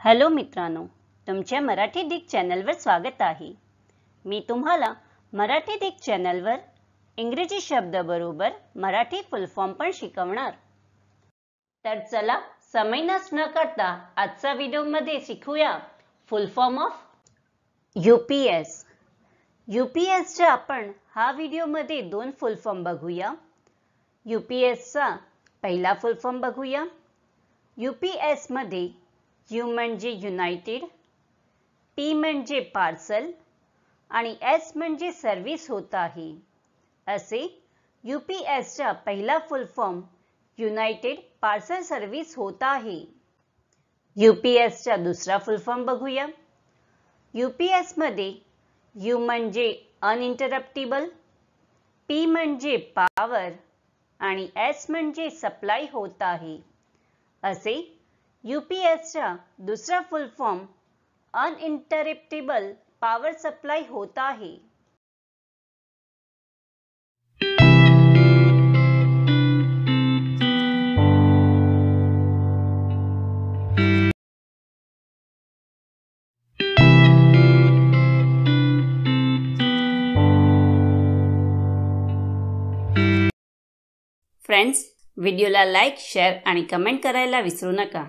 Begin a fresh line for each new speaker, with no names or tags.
Hello मित्रांनो तुमच्या Marathi Dick चॅनलवर स्वागत आहे. मी तुम्हाला मराठी डिक चॅनलवर इंग्रजी शब्दाबरोबर मराठी फुल फॉर्म पण शिकवणार. तर चला समय नस न करता आजचा व्हिडिओमध्ये शिकूया. Full form of U P S U P एसच्या आपण हा व्हिडिओमध्ये दोन फुल फॉर्म बघूया. यू पी एसचा पहिला फुल फॉर्म बघूया. यू पी एसमध्ये यू म्हणजे युनायटेड पी म्हणजे पार्सल आणि एस म्हणजे सर्व्हिस होत आहे. असे यू पी एसचा पहिला full form united parcel service होत आहे. यू पी एसचा दुसरा फुल फॉर्म बघूया. यू पी एसमध्ये यू म्हणजे अनइंटरप्टिबल पी म्हणजे पॉवर आणि एस म्हणजे सप्लाय होत आहे. असे यू पी एसचा दुसरा full form uninterruptible power supply होत आहे. फ्रेंड्स व्हिडिओला लाईक शेअर आणि कमेंट करायला विसरू नका.